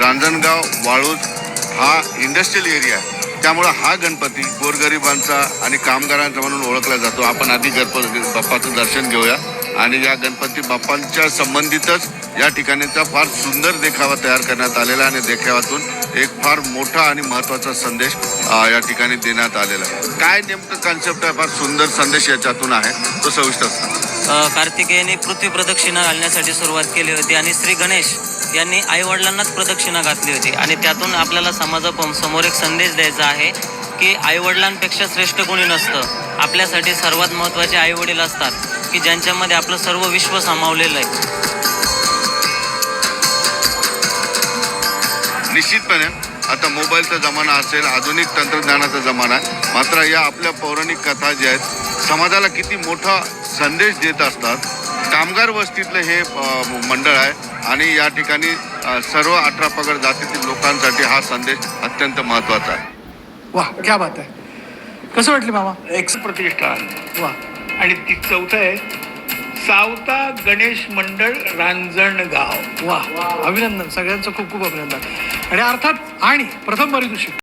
रांजणगाव वाळूज हा industrial area आहे. त्यामुळं हा गणपती गोरगरिबांचा आणि कामगारांचा म्हणून ओळखला जातो. आपण आधी गणपती बाप्पाचं दर्शन घेऊया. आणि या गणपती बाप्पांच्या संबंधितच या ठिकाणीचा फार सुंदर देखावा तयार करण्यात आलेला आणि देखाव्यातून एक फार मोठा आणि महत्त्वाचा संदेश या ठिकाणी देण्यात आलेला आहे. काय नेमकं कन्सेप्ट आहे? फार सुंदर संदेश याच्यातून आहे. तो सविस्तर कार्तिकेयने पृथ्वी प्रदक्षिणा घालण्यासाठी सुरुवात केली होती. आणि श्री गणेश यांनी आईवडिलांनाच प्रदक्षिणा घातली होती. आणि त्यातून आपल्याला समाजासमोर एक संदेश द्यायचा आहे की आईवडिलांपेक्षा श्रेष्ठ कोणी नसतं. आपल्यासाठी सर्वात महत्त्वाचे आईवडील असतात की ज्यांच्यामध्ये आपलं सर्व विश्व सामावलेलं आहे. निश्चितपणे आता मोबाईलचा जमाना असेल आधुनिक तंत्रज्ञानाचा जमाना आहे मात्र या आपल्या पौराणिक कथा ज्या आहेत समाजाला किती मोठा संदेश देत असतात कामगार वस्तीतलं हे मंडळ आहे आणि या ठिकाणी सर्व अठरा पगड जातीतील लोकांसाठी हा संदेश अत्यंत महत्त्वाचा आहे. वा क्या बात आहे. कसं वाटली मामा? एक प्रतिष्ठान वा. आणि ती चौथं आहे सावता गणेश मंडळ रांजणगाव वा अभिनंदन. सगळ्यांचं खूप खूप अभिनंदन. आणि अर्थात आणि प्रथम पारितोषिक